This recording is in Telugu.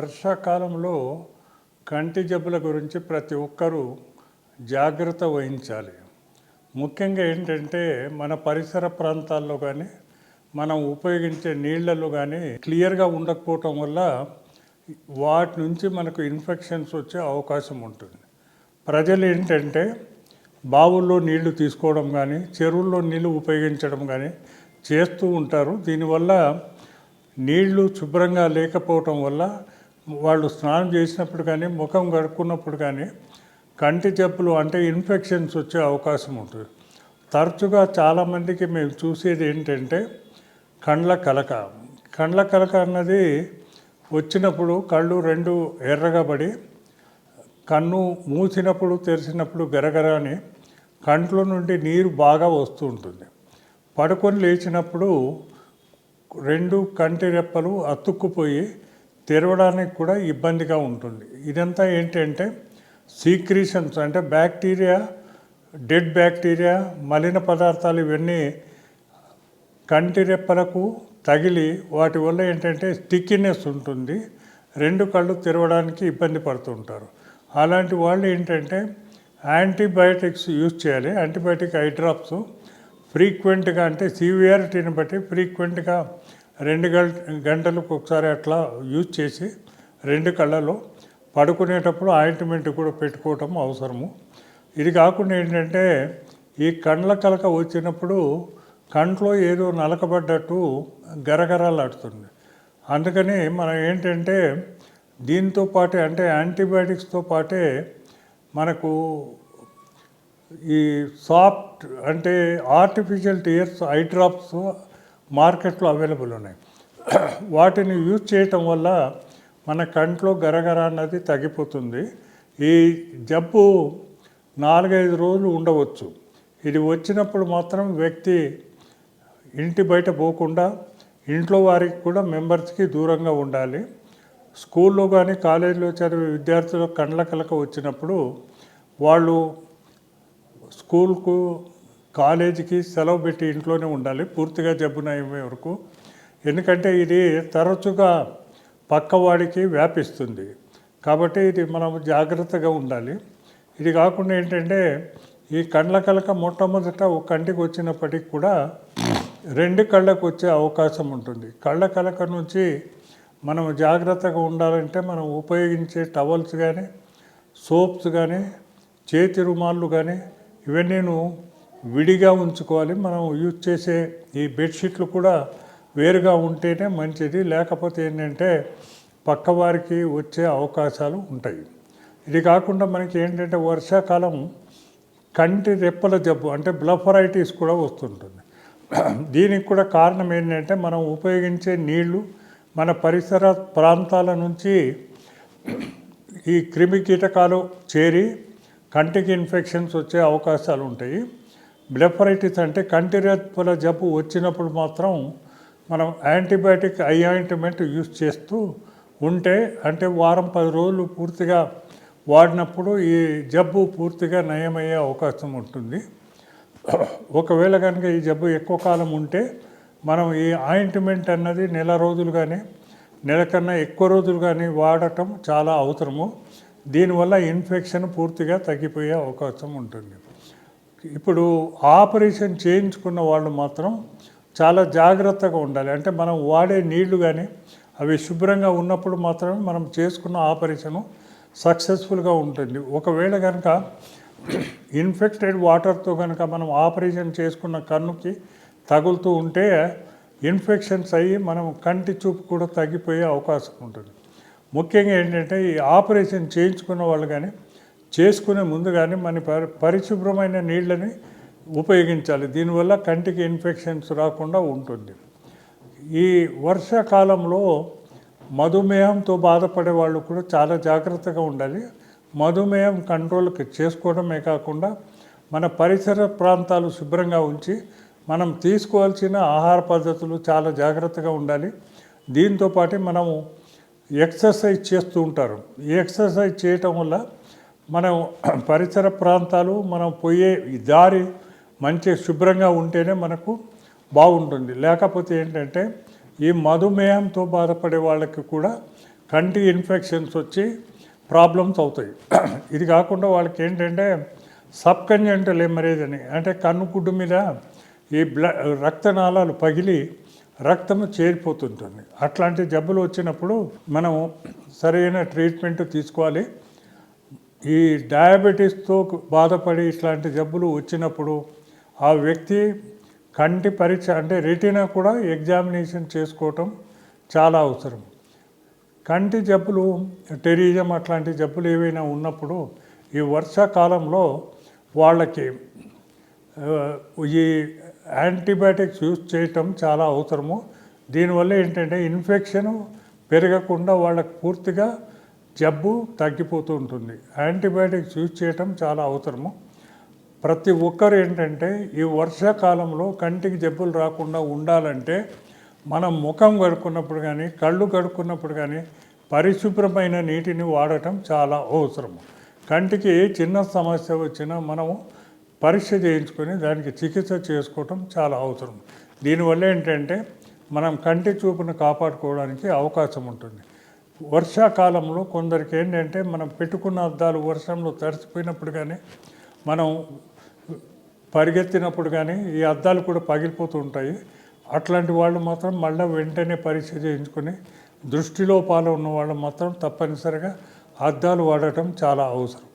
వర్షాకాలంలో కంటి జబ్బుల గురించి ప్రతి ఒక్కరూ జాగ్రత్త వహించాలి. ముఖ్యంగా ఏంటంటే మన పరిసర ప్రాంతాల్లో కానీ మనం ఉపయోగించే నీళ్ళల్లో కానీ క్లియర్గా ఉండకపోవటం వల్ల వాటి నుంచి మనకు ఇన్ఫెక్షన్స్ వచ్చే అవకాశం ఉంటుంది. ప్రజలు ఏంటంటే బావుల్లో నీళ్ళు తీసుకోవడం కానీ చెరువుల్లో నీళ్ళు ఉపయోగించడం కానీ చేస్తూ ఉంటారు. దీనివల్ల నీళ్ళు శుభ్రంగా లేకపోవటం వల్ల వాళ్ళు స్నానం చేసినప్పుడు కానీ ముఖం కడుక్కున్నప్పుడు కానీ కంటి జబ్బులు అంటే ఇన్ఫెక్షన్స్ వచ్చే అవకాశం ఉంటుంది. తరచుగా చాలామందికి మేము చూసేది ఏంటంటే కండ్ల కలక. కండ్ల కలక అన్నది వచ్చినప్పుడు కళ్ళు రెండు ఎర్రగా పడి కన్ను మూసినప్పుడు తెరిచినప్పుడు గరగర అని కంట్లో నుండి నీరు బాగా వస్తూ ఉంటుంది. పడుకొని లేచినప్పుడు రెండు కంటి రెప్పలు అతుక్కుపోయి తెరవడానికి కూడా ఇబ్బందిగా ఉంటుంది. ఇదంతా ఏంటంటే సీక్రీషన్స్ అంటే బ్యాక్టీరియా డెడ్ బ్యాక్టీరియా మలిన పదార్థాలు ఇవన్నీ కంటి రెప్పలకు తగిలి వాటి వల్ల ఏంటంటే స్టిక్కినెస్ ఉంటుంది. రెండు కళ్ళు తెరవడానికి ఇబ్బంది పడుతుంటారు. అలాంటి వాళ్ళు ఏంటంటే యాంటీబయాటిక్స్ యూజ్ చేయాలి. యాంటీబయాటిక్ ఐ డ్రాప్స్ ఫ్రీక్వెంట్గా అంటే సివియారిటీని బట్టి ఫ్రీక్వెంట్గా రెండు గంట గంటలకు ఒకసారి అట్లా యూజ్ చేసి రెండు కళ్ళలో పడుకునేటప్పుడు ఆయింట్మెంట్ కూడా పెట్టుకోవటం అవసరము. ఇది కాకుండా ఏంటంటే ఈ కండ్ల కలక వచ్చినప్పుడు కంట్లో ఏదో నలకబడ్డట్టు గరగరాలాడుతుంది. అందుకని మనం ఏంటంటే దీంతో పాటే అంటే యాంటీబయాటిక్స్తో పాటే మనకు ఈ సాఫ్ట్ అంటే ఆర్టిఫిషియల్ టీయర్స్ ఐ డ్రాప్స్ మార్కెట్లో అవైలబుల్ ఉన్నాయి. వాటిని యూజ్ చేయటం వల్ల మన కంట్లో గరగర అన్నది తగ్గిపోతుంది. ఈ జబ్బు నాలుగైదు రోజులు ఉండవచ్చు. ఇది వచ్చినప్పుడు మాత్రం వ్యక్తి ఇంటి బయట పోకుండా ఇంట్లో వారికి కూడా మెంబర్స్కి దూరంగా ఉండాలి. స్కూల్లో కానీ కాలేజీలో చదివే విద్యార్థులు కండ్ల కలక వచ్చినప్పుడు వాళ్ళు స్కూల్కు కాలేజీకి సెలవు పెట్టి ఇంట్లోనే ఉండాలి. పూర్తిగా జబ్బున అయ్యే వరకు. ఎందుకంటే ఇది తరచుగా పక్కవాడికి వ్యాపిస్తుంది. కాబట్టి ఇది మనం జాగ్రత్తగా ఉండాలి. ఇది కాకుండా ఏంటంటే ఈ కండ్ల కలక మొట్టమొదట ఒక కంటికి వచ్చినప్పటికి కూడా రెండు కళ్ళకు వచ్చే అవకాశం ఉంటుంది. కళ్ళ కలక నుంచి మనం జాగ్రత్తగా ఉండాలంటే మనం ఉపయోగించే టవల్స్ కానీ సోప్స్ కానీ చేతి రుమాళ్ళు కానీ ఇవన్నీను విడిగా ఉంచుకోవాలి. మనం యూజ్ చేసే ఈ బెడ్షీట్లు కూడా వేరుగా ఉంటేనే మంచిది. లేకపోతే ఏంటంటే పక్కవారికి వచ్చే అవకాశాలు ఉంటాయి. ఇది కాకుండా మనకి ఏంటంటే వర్షాకాలం కంటి రెప్పల జబ్బు అంటే బ్లఫరైటిస్ కూడా వస్తుంటుంది. దీనికి కూడా కారణం ఏంటంటే మనం ఉపయోగించే నీళ్ళు మన పరిసర ప్రాంతాల నుంచి ఈ క్రిమి కీటకాలు చేరి కంటికి ఇన్ఫెక్షన్స్ వచ్చే అవకాశాలు ఉంటాయి. బ్లెఫరైటిస్ అంటే కంటి జబ్బు వచ్చినప్పుడు మాత్రం మనం యాంటీబయాటిక్ ఐ ఆయింట్మెంట్ యూజ్ చేస్తూ ఉంటే అంటే వారం పది రోజులు పూర్తిగా వాడినప్పుడు ఈ జబ్బు పూర్తిగా నయమయ్యే అవకాశం ఉంటుంది. ఒకవేళ కనుక ఈ జబ్బు ఎక్కువ కాలం ఉంటే మనం ఈ ఆయింట్మెంట్ అన్నది నెల రోజులు కానీ నెల కన్నా ఎక్కువ రోజులు కానీ వాడటం చాలా అవసరము. దీనివల్ల ఇన్ఫెక్షన్ పూర్తిగా తగ్గిపోయే అవకాశం ఉంటుంది. ఇప్పుడు ఆపరేషన్ చేయించుకున్న వాళ్ళు మాత్రం చాలా జాగ్రత్తగా ఉండాలి. అంటే మనం వాడే నీళ్ళు కానీ అవి శుభ్రంగా ఉన్నప్పుడు మాత్రమే మనం చేసుకున్న ఆపరేషను సక్సెస్ఫుల్గా ఉంటుంది. ఒకవేళ కనుక ఇన్ఫెక్టెడ్ వాటర్తో కనుక మనం ఆపరేషన్ చేసుకున్న కన్నుకి తగులుతూ ఉంటే ఇన్ఫెక్షన్స్ అయ్యి మనం కంటి చూపు కూడా తగ్గిపోయే అవకాశం ఉంటుంది. ముఖ్యంగా ఏంటంటే ఈ ఆపరేషన్ చేయించుకున్న వాళ్ళు కానీ చేసుకునే ముందు కానీ మన పరిశుభ్రమైన నీళ్ళని ఉపయోగించాలి. దీనివల్ల కంటికి ఇన్ఫెక్షన్స్ రాకుండా ఉంటుంది. ఈ వర్షాకాలంలో మధుమేహంతో బాధపడే వాళ్ళు కూడా చాలా జాగ్రత్తగా ఉండాలి. మధుమేహం కంట్రోల్ చేసుకోవడమే కాకుండా మన పరిసర ప్రాంతాలు శుభ్రంగా ఉంచి మనం తీసుకోవాల్సిన ఆహార పద్ధతులు చాలా జాగ్రత్తగా ఉండాలి. దీంతో పాటు మనము ఎక్సర్సైజ్ చేస్తూ ఉంటారు. ఈ ఎక్సర్సైజ్ చేయటం వల్ల మనం పరిసర ప్రాంతాలు మనం పోయే ఈ దారి మంచి శుభ్రంగా ఉంటేనే మనకు బాగుంటుంది. లేకపోతే ఏంటంటే ఈ మధుమేహంతో బాధపడే వాళ్ళకి కూడా కంటి ఇన్ఫెక్షన్స్ వచ్చి ప్రాబ్లమ్స్ అవుతాయి. ఇది కాకుండా వాళ్ళకి ఏంటంటే సబ్ కంజెంటల్ ఎమరేజ్ అని అంటే కన్నుగుడ్డు మీద ఈ బ్ల రక్తనాళాలు పగిలి రక్తము చేరిపోతుంటుంది. అట్లాంటి జబ్బులు వచ్చినప్పుడు మనం సరైన ట్రీట్మెంట్ తీసుకోవాలి. ఈ డయాబెటీస్తో బాధపడి ఇట్లాంటి జబ్బులు వచ్చినప్పుడు ఆ వ్యక్తి కంటి పరీక్ష అంటే రెటీనా కూడా ఎగ్జామినేషన్ చేసుకోవటం చాలా అవసరం. కంటి జబ్బులు టెరిజం అట్లాంటి జబ్బులు ఏవైనా ఉన్నప్పుడు ఈ వర్షాకాలంలో వాళ్ళకి ఈ యాంటీబయాటిక్స్ యూజ్ చేయటం చాలా అవసరము. దీనివల్ల ఏంటంటే ఇన్ఫెక్షన్ పెరగకుండా వాళ్ళకు పూర్తిగా జబ్బు తగ్గిపోతూ ఉంటుంది. యాంటీబయాటిక్స్ యూజ్ చేయటం చాలా అవసరము. ప్రతి ఒక్కరు ఏంటంటే ఈ వర్షాకాలంలో కంటికి జబ్బులు రాకుండా ఉండాలంటే మనం ముఖం కడుక్కున్నప్పుడు కానీ కళ్ళు కడుక్కున్నప్పుడు కానీ పరిశుభ్రమైన నీటిని వాడటం చాలా అవసరం కంటికి ఏ చిన్న సమస్య వచ్చినా మనము పరీక్ష చేయించుకొని దానికి చికిత్స చేసుకోవటం చాలా అవసరం దీనివల్ల ఏంటంటే మనం కంటి చూపును కాపాడుకోవడానికి అవకాశం ఉంటుంది. వర్షాకాలంలో కొందరికి ఏంటంటే మనం పెట్టుకున్న అద్దాలు వర్షంలో తడిసిపోయినప్పుడు కానీ మనం పరిగెత్తినప్పుడు కానీ ఈ అద్దాలు కూడా పగిలిపోతూ ఉంటాయి. అట్లాంటి వాళ్ళు మాత్రం మళ్ళీ వెంటనే పరీక్ష చేయించుకొని దృష్టిలోపాలు ఉన్న వాళ్ళు మాత్రం తప్పనిసరిగా అద్దాలు వాడటం చాలా అవసరం.